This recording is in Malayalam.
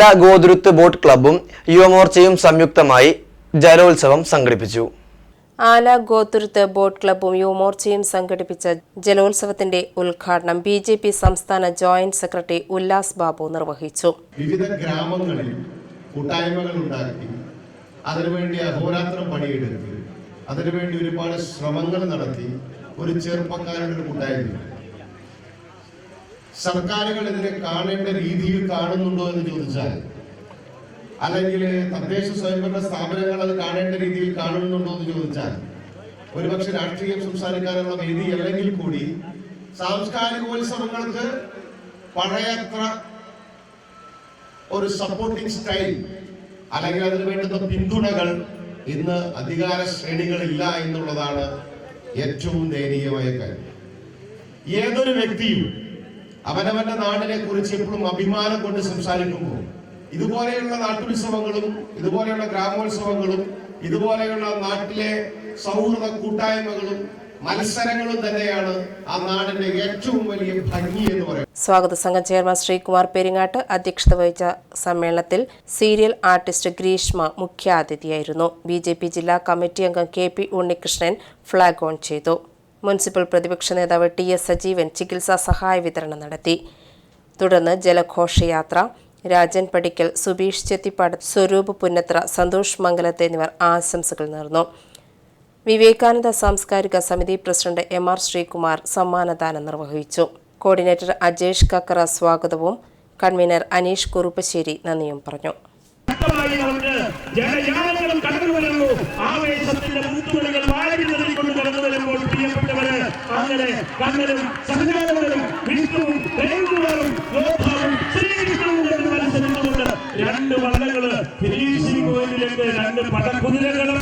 ആല ഗോതുരുത്ത് ബോട്ട് ക്ലബ്ബും യുവമോർച്ചയും സംയുക്തമായി ജലോത്സവം സംഘടിപ്പിച്ചു. ആല ഗോതുരുത്ത് ബോട്ട് ക്ലബ്ബും യുവമോർച്ചയും സംഘടിപ്പിച്ച ജലോത്സവത്തിന്റെ ഉദ്ഘാടനം ബി ജെ പി സംസ്ഥാന ജോയിന്റ് സെക്രട്ടറി ഉല്ലാസ് ബാബു നിർവഹിച്ചു. വിവിധ ഗ്രാമങ്ങളിൽ കൂട്ടായ്മകൾ ഉണ്ടാക്കി അതിനുവേണ്ടി അഹോരാത്രം പണിയെടുത്ത് അതിനുവേണ്ടി ഒരുപാട് ശ്രമങ്ങൾ നടത്തി ഒരു ചെറുപ്പക്കാരുടെ ഒരു കൂട്ടായ്മ സർക്കാരുകൾ ഇതിനെ കാണേണ്ട രീതിയിൽ കാണുന്നുണ്ടോ എന്ന് ചോദിച്ചാൽ അല്ലെങ്കിൽ തദ്ദേശ സ്വയംഭരണ സ്ഥാപനങ്ങൾ അത് കാണേണ്ട രീതിയിൽ കാണുന്നുണ്ടോ എന്ന് ചോദിച്ചാൽ ഒരുപക്ഷെ രാഷ്ട്രീയം സംസാരിക്കാനുള്ള വേദി അല്ലെങ്കിൽ കൂടി സാംസ്കാരികോത്സവങ്ങൾക്ക് പഴയത്ര ഒരു സപ്പോർട്ടിംഗ് സ്റ്റൈൽ അല്ലെങ്കിൽ അതിന് വേണ്ടുന്ന പിന്തുണകൾ ഇന്ന് അധികാര ശ്രേണികളില്ല എന്നുള്ളതാണ് ഏറ്റവും ദയനീയമായ കാര്യം. ഏതൊരു വ്യക്തിയും അവനവന്റെ നാടിനെ കുറിച്ച് എപ്പോഴും അഭിമാനം കൊണ്ട് സംസാരിക്കുമ്പോൾ ഇതുപോലെയുള്ള നാട്ടുത്സവങ്ങളും ഇതുപോലെയുള്ള ഗ്രാമോത്സവങ്ങളും ഇതുപോലെയുള്ള നാട്ടിലെ സൗഹൃദ കൂട്ടായ്മകളും മത്സരങ്ങളും തന്നെയാണ് ആ നാടിന്റെ ഏറ്റവും വലിയ ഭംഗി എന്ന് പറയുന്നത്. സ്വാഗത സംഘം ചെയർമാൻ ശ്രീകുമാർ പെരിങ്ങാട്ട് അധ്യക്ഷത വഹിച്ച സമ്മേളനത്തിൽ സീരിയൽ ആർട്ടിസ്റ്റ് ഗ്രീഷ്മ മുഖ്യാതിഥിയായിരുന്നു. ബി ജില്ലാ കമ്മിറ്റി അംഗം K P Unnikrishnan flag off ചെയ്തു. മുനിസിപ്പൽ പ്രതിപക്ഷ നേതാവ് ടി എസ് സജീവൻ ചികിത്സാ സഹായ വിതരണം നടത്തി. തുടർന്ന് ജലഘോഷയാത്ര രാജൻ പടിക്കൽ സുബീഷ് ചെത്തിപ്പാട് സ്വരൂപ് പുന്നത്ര സന്തോഷ് മംഗലത്ത് എന്നിവർ ആശംസകൾ നേർന്നു. വിവേകാനന്ദ സാംസ്കാരിക സമിതി പ്രസിഡന്റ് എം ആർ ശ്രീകുമാർ സമ്മാനദാനം നിർവഹിച്ചു. കോർഡിനേറ്റർ അജേഷ് കക്കറ സ്വാഗതവും കൺവീനർ അനീഷ് കുറുപ്പശ്ശേരി നന്ദിയും പറഞ്ഞു. ശക്തമായി ജനയാനങ്ങളും കടന്നു വരുന്നു ആവേശത്തിന്റെ മുത്തുമണികൾ വാരി കൊണ്ട് കടന്നു വരുമ്പോൾ പ്രിയപ്പെട്ടവര് അങ്ങനെ കണ്ണനും സഹജാനങ്ങളും വിഷ്ണുവും രേണുകളും യോദ്ധാവും ശ്രീകൃഷ്ണവും എന്ന് മത്സരിച്ചുകൊണ്ട് രണ്ട് വള്ളങ്ങൾ ഫിനിഷിംഗ് പോയിന്റിലേക്ക് രണ്ട് പടക്കുതിരകളും.